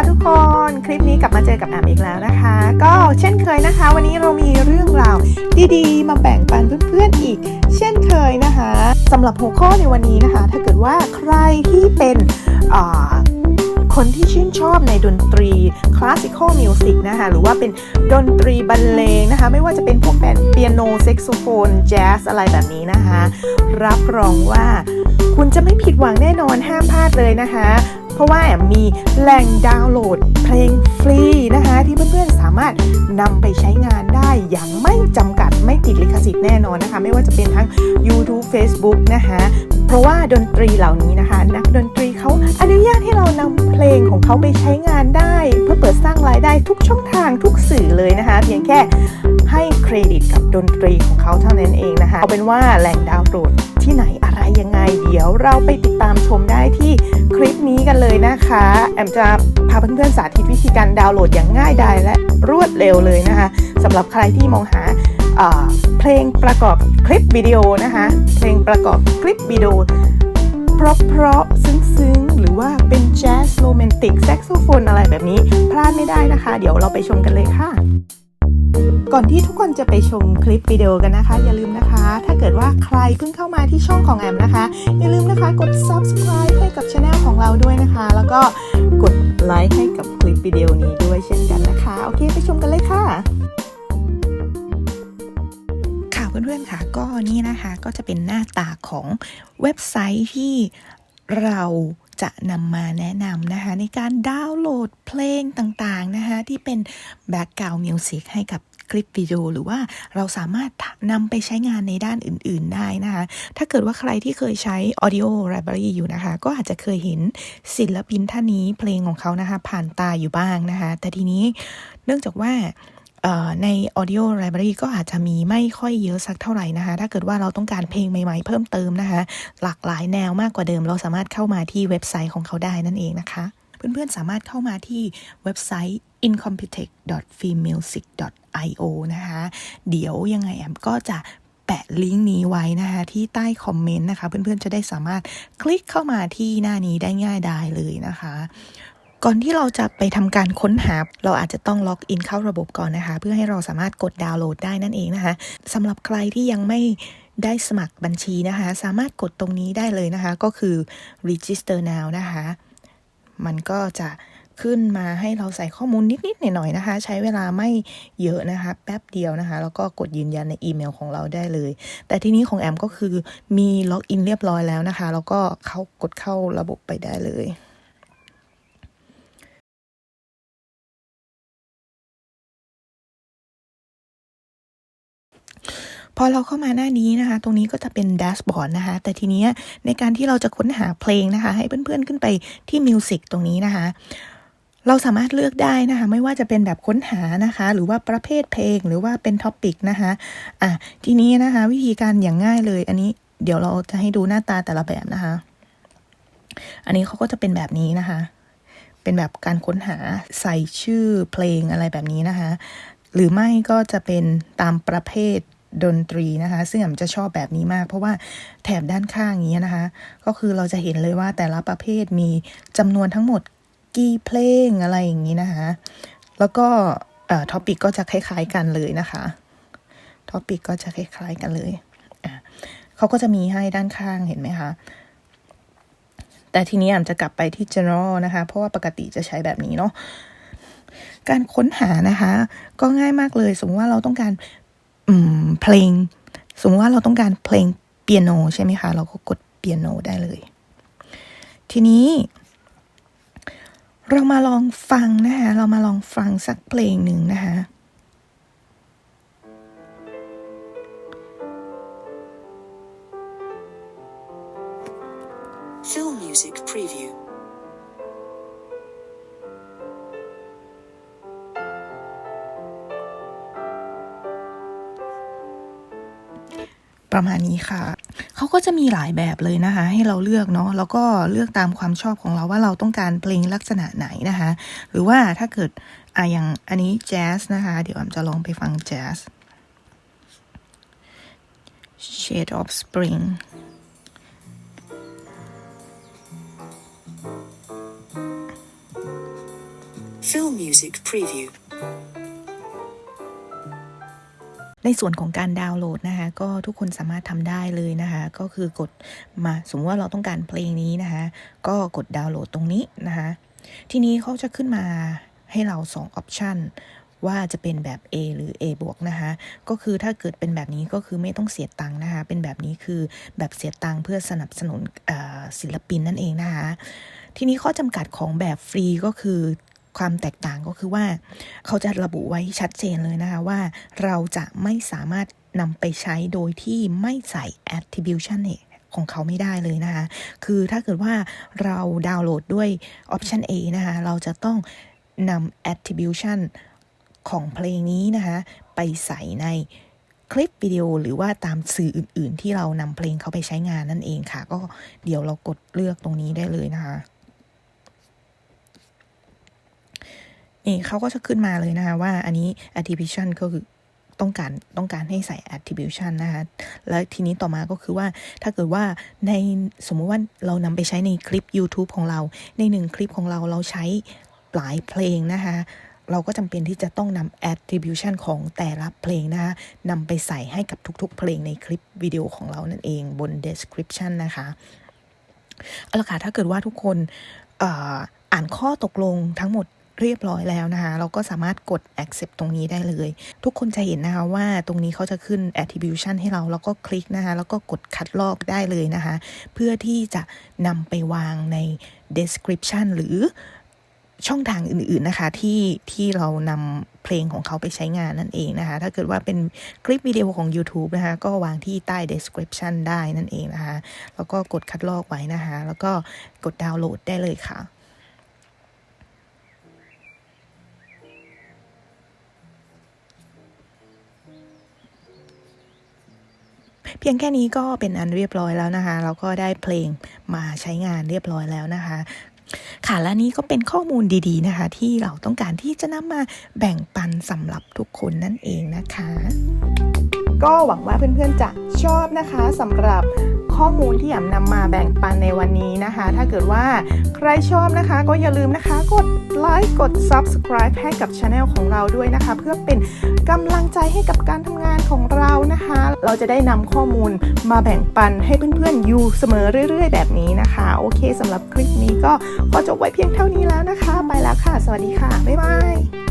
ค่ะทุกคนคลิปนี้กลับมาเจอกับแอมอีกแล้วนะคะ ก็เช่นเคยนะคะ วันนี้เรามีเรื่องราวดีๆ มาแบ่งปันเพื่อนๆอีก เช่นเคยนะคะสำหรับหัวข้อในวันนี้นะคะ ถ้าเกิดว่าใครที่เป็นคนที่ชื่นชอบในดนตรีคลาสสิคอลมิวสิกนะคะหรือว่าเป็นดนตรีบรรเลงนะคะ ไม่ว่าจะเป็นพวกแบนเปียโนเซ็กโซโฟนแจ๊สอะไรแบบนี้นะคะ รับรองว่าคุณจะไม่ผิดหวังแน่นอนห้ามพลาดเลยนะคะ เพราะว่าแอมมีแหล่งดาวน์โหลดเพลงฟรีนะคะ ที่เพื่อนๆสามารถนำไปใช้งานได้อย่างไม่จำกัดไม่ติดลิขสิทธิ์แน่นอนนะคะ ไม่ว่าจะเป็นทั้ง YouTube Facebook นะคะเพราะว่าดนตรีเหล่านี้นะคะ นักดนตรีเขาอนุญาตให้เรานำเพลงของเขาไปใช้งานได้ เพื่อเปิดสร้างรายได้ทุกช่องทางทุกสื่อเลยนะคะ เพียงแค่ให้เครดิตกับดนตรีของเขาเท่านั้นเองนะคะเอาเป็นว่าแหล่งดาวน์โหลดที่ไหนอะไรยังไง ยวเราไปติดตามชมได้ที่คลิปนี้กันเลยนะคะ แอมจะพาเพื่อนๆสาธิตวิธีการดาวน์โหลดอย่างง่ายดายและรวดเร็วเลยนะคะสำหรับใครที่มองหาเพลงประกอบคลิปวิดีโอนะคะ เพลงประกอบคลิปวิดีโอเพราะๆซึ้งๆ หรือว่าเป็นแจ๊สโรแมนติกแซกโซโฟนอะไรแบบนี้ พลาดไม่ได้นะคะ เดี๋ยวเราไปชมกันเลยค่ะ ก่อนที่ทุกคนจะไปชมคลิปวิดีโอกันนะคะ อย่าลืมนะคะ ถ้าเกิดว่าใครเพิ่งเข้ามาที่ช่องของแอมนะคะ อย่าลืมนะคะกด subscribe ให้กับช anel ของเราด้วยนะคะ แล้วก็กดไลค์ให้กับคลิปวิดีโอนี้ด้วยเช่นกันนะคะ โอเคไปชมกันเลยค่ะค่ะเพื่อนๆค่ะก็นี่นะคะก็จะเป็นหน้าตาของเว็บไซต์ที่เรา จะนำมาแนะนำนะคะ ในการดาวน์โหลดเพลงต่างๆนะคะที่เป็นแบ็กกราวด์มิวสิกให้กับคลิปวิดีโอหรือว่าเราสามารถนำไปใช้งานในด้านอื่น ๆ ได้นะคะ ถ้าเกิดว่าใครที่เคยใช้ Audio Library อยู่นะคะ ก็อาจจะเคยเห็นศิลปินท่านนี้เพลงของเขานะคะ ผ่านตาอยู่บ้างนะคะ แต่ทีนี้เนื่องจากว่า ใน Audio Library ก็อาจจะมีไม่ค่อยเยอะสักเท่าไหร่นะคะ ถ้าเกิดว่าเราต้องการเพลงใหม่ๆเพิ่มเติมนะคะ หลากหลายแนวมากกว่าเดิม เราสามารถเข้ามาที่เว็บไซต์ของเขาได้นั่นเองนะคะ เพื่อนๆสามารถเข้ามาที่เว็บไซต์ incompetech.filmmusic.io นะคะ เดี๋ยวยังไงแอมก็จะแปะลิงก์นี้ไว้นะคะที่ใต้คอมเมนต์นะคะ เพื่อนๆจะได้สามารถคลิกเข้ามาที่หน้านี้ได้ง่ายดายเลยนะคะ ก่อนที่เราจะไปทำการค้นหา เราอาจจะต้องล็อกอินเข้าระบบก่อนนะคะ เพื่อให้เราสามารถกดดาวน์โหลดได้นั่นเองนะคะสำหรับใครที่ยังไม่ได้สมัครบัญชีนะคะ สามารถกดตรงนี้ได้เลยนะคะ ก็คือ register now นะคะ มันก็จะขึ้นมาให้เราใส่ข้อมูลนิด ๆ หน่อย ๆ นะคะ ใช้เวลาไม่เยอะนะคะ แป๊บเดียวนะคะ แล้วก็กดยืนยันในอีเมลของเราได้เลย แต่ที่นี้ของแอมก็คือมีล็อกอินเรียบร้อยแล้วนะคะ แล้วก็เขากดเข้าระบบไปได้เลย พอเราเข้ามาหน้านี้นะคะ ตรงนี้ก็จะเป็นแดชบอร์ดนะคะ แต่ทีนี้ในการที่เราจะค้นหาเพลงนะคะ ให้เพื่อนๆขึ้นไปที่มิวสิกตรงนี้นะคะเราสามารถเลือกได้นะคะ ไม่ว่าจะเป็นแบบค้นหานะคะ หรือว่าประเภทเพลงหรือว่าเป็นท็อปิกนะคะอะทีนี้นะคะ วิธีการอย่างง่ายเลย อันนี้เดี๋ยวเราจะให้ดูหน้าตาแต่ละแบบนะคะ อันนี้เขาก็จะเป็นแบบนี้นะคะ เป็นแบบการค้นหาใส่ชื่อเพลงอะไรแบบนี้นะคะ หรือไม่ก็จะเป็นตามประเภท ดนตรีนะคะ ซึ่งแอมจะชอบแบบนี้มาก เพราะว่าแถบด้านข้างนี้นะคะ ก็คือเราจะเห็นเลยว่าแต่ละประเภทมีจำนวนทั้งหมดกี่เพลงอะไรอย่างนี้นะคะ แล้วก็เอ่อท็อปิกก็จะคล้าย ๆกันเลยนะคะท็อปิกก็จะคล้ายๆกันเลยอะเขาก็จะมีให้ด้านข้างเห็นไหมคะแต่ทีนี้แอมจะกลับไปที่ general นะคะ เพราะว่าปกติจะใช้แบบนี้เนาะการค้นหานะคะ ก็ง่ายมากเลย สมมติว่าเราต้องการ เพลง สมมติว่าเราต้องการเพลงเปียโนใช่ไหมคะ เราก็กดเปียโนได้เลย ทีนี้ เรามาลองฟังนะคะเรามาลองฟังสักเพลงหนึ่งนะคะ Film Music Preview. ประมาณนี้ค่ะ เขาก็จะมีหลายแบบเลยนะคะ ให้เราเลือกเนาะแล้วก็เลือกตามความชอบของเราว่าเราต้องการเพลงลักษณะไหนนะคะ หรือว่าถ้าเกิดอะอย่างอันนี้แจ๊สนะคะ เดี๋ยวอมจะลองไปฟังแจ๊ส Shade of Spring อ Film Music Preview. ในส่วนของการดาวน์โหลดนะคะ ก็ทุกคนสามารถทำได้เลยนะคะ ก็คือกดมาสมมติว่าเราต้องการเพลงนี้นะคะ ก็กดดาวน์โหลดตรงนี้นะคะ ทีนี้เขาจะขึ้นมาให้เรา2ออปชันว่าจะเป็นแบบ A หรือ A บวกนะคะ ก็คือถ้าเกิดเป็นแบบนี้ก็คือไม่ต้องเสียตังค์นะคะ เป็นแบบนี้คือแบบเสียตังค์เพื่อสนับสนุนศิลปินนั่นเองนะคะ ทีนี้ข้อจำกัดของแบบฟรีก็คือ ความแตกต่างก็คือว่า เขาจะระบุไว้ชัดเจนเลยนะคะว่าเราจะไม่สามารถนำไปใช้โดยที่ไม่ใส่ attribution เนี่ยของเขาไม่ได้เลยนะคะ คือถ้าเกิดว่าเราดาวน์โหลดด้วย option A นะคะ เราจะต้องนำ attribution ของเพลงนี้นะคะ ไปใส่ในคลิปวิดีโอหรือว่าตามสื่ออื่น ๆ ที่เรานำเพลงเขาไปใช้งานนั่นเองค่ะ ก็เดี๋ยวเรากดเลือกตรงนี้ได้เลยนะคะ นี่เขาก็จะขึ้นมาเลยนะคะว่าอันนี้ attribution ก็คือต้องการต้องการให้ใส่ attribution นะคะ แล้วทีนี้ต่อมาก็คือว่าถ้าเกิดว่าในสมมุติว่าเรานำไปใช้ในคลิป YouTube ของเรา ในหนึ่งคลิปของเราเราใช้หลายเพลงนะคะเราก็จำเป็นที่จะต้องนำ attribution ของแต่ละเพลงนะคะนำไปใส่ให้กับทุกๆ เพลงในคลิปวิดีโอของเรานั่นเองบน description นะคะเอาละค่ะถ้าเกิดว่าทุกคนอ่านข้อตกลงทั้งหมด เรียบร้อยแล้วนะคะเราก็สามารถกด accept ตรงนี้ได้เลย ทุกคนจะเห็นนะคะว่าตรงนี้เขาจะขึ้น attribution ให้เราแล้วก็คลิกนะคะแล้วก็กดคัดลอกได้เลยนะคะเพื่อที่จะนำไปวางใน description หรือช่องทางอื่นๆนะคะที่ที่เรานำเพลงของเขาไปใช้งานนั่นเองนะคะ ถ้าเกิดว่าเป็นคลิปวิดีโอของ YouTube นะคะ ก็วางที่ใต้ description ได้นั่นเองนะคะ แล้วก็กดคัดลอกไว้นะคะ แล้วก็กดดาวน์โหลดได้เลยค่ะ เพียงแค่นี้ก็เป็นอันเรียบร้อยแล้วนะคะแล้วก็ได้เพลงมาใช้งานเรียบร้อยแล้วนะคะค่ะและนี่ก็เป็นข้อมูลดีๆนะคะ ที่เราต้องการที่จะนำมาแบ่งปันสำหรับทุกคนนั่นเองนะคะ ก็หวังว่าเพื่อนๆจะชอบนะคะสำหรับข้อมูลที่แอมนำมาแบ่งปันในวันนี้นะคะ ถ้าเกิดว่าใครชอบนะคะ ก็อย่าลืมนะคะ กดไลค์กด subscribe ให้กับช anel ของเราด้วยนะคะ เพื่อเป็นกำลังใจให้กับการทำงาน ของเรานะคะ เราจะได้นำข้อมูลมาแบ่งปันให้เพื่อนๆอยู่เสมอเรื่อย ๆ แบบนี้นะคะ โอเคสำหรับคลิปนี้ก็ขอจบไว้เพียงเท่านี้แล้วนะคะ ไปแล้วค่ะ สวัสดีค่ะ บ๊ายบาย